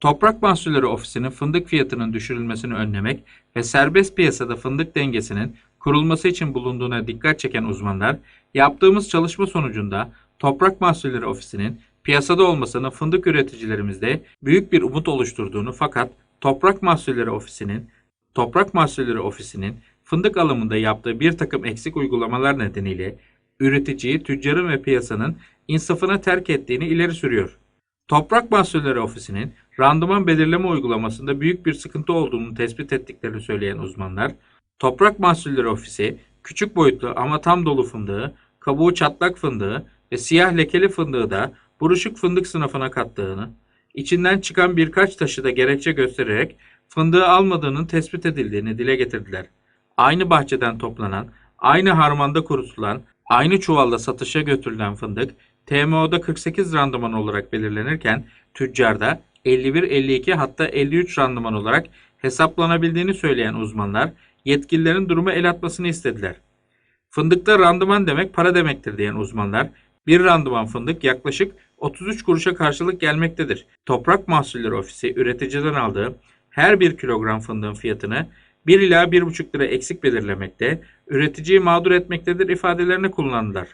Toprak Mahsulleri Ofisi'nin fındık fiyatının düşürülmesini önlemek ve serbest piyasada fındık dengesinin kurulması için bulunduğuna dikkat çeken uzmanlar, yaptığımız çalışma sonucunda Toprak Mahsulleri Ofisi'nin piyasada olmasının fındık üreticilerimizde büyük bir umut oluşturduğunu fakat Toprak Mahsulleri Ofisi'nin Toprak Mahsulleri Ofisi'nin fındık alımında yaptığı bir takım eksik uygulamalar nedeniyle üreticiyi, tüccarın ve piyasanın insafına terk ettiğini ileri sürüyor. Toprak Mahsulleri Ofisi'nin randıman belirleme uygulamasında büyük bir sıkıntı olduğunu tespit ettiklerini söyleyen uzmanlar, Toprak Mahsulleri Ofisi, küçük boyutlu ama tam dolu fındığı, kabuğu çatlak fındığı ve siyah lekeli fındığı da buruşuk fındık sınıfına kattığını, içinden çıkan birkaç taşı da gerekçe göstererek fındığı almadığının tespit edildiğini dile getirdiler. Aynı bahçeden toplanan, aynı harmanda kurutulan, aynı çuvalla satışa götürülen fındık TMO'da 48 randıman olarak belirlenirken tüccarda 51, 52 hatta 53 randıman olarak hesaplanabildiğini söyleyen uzmanlar yetkililerin duruma el atmasını istediler. Fındıkta randıman demek para demektir diyen uzmanlar bir randıman fındık yaklaşık 33 kuruşa karşılık gelmektedir. Toprak Mahsulleri Ofisi üreticiden aldığı her bir kilogram fındığın fiyatını 1 ila 1,5 lira eksik belirlemekte, üreticiyi mağdur etmektedir ifadelerini kullandılar.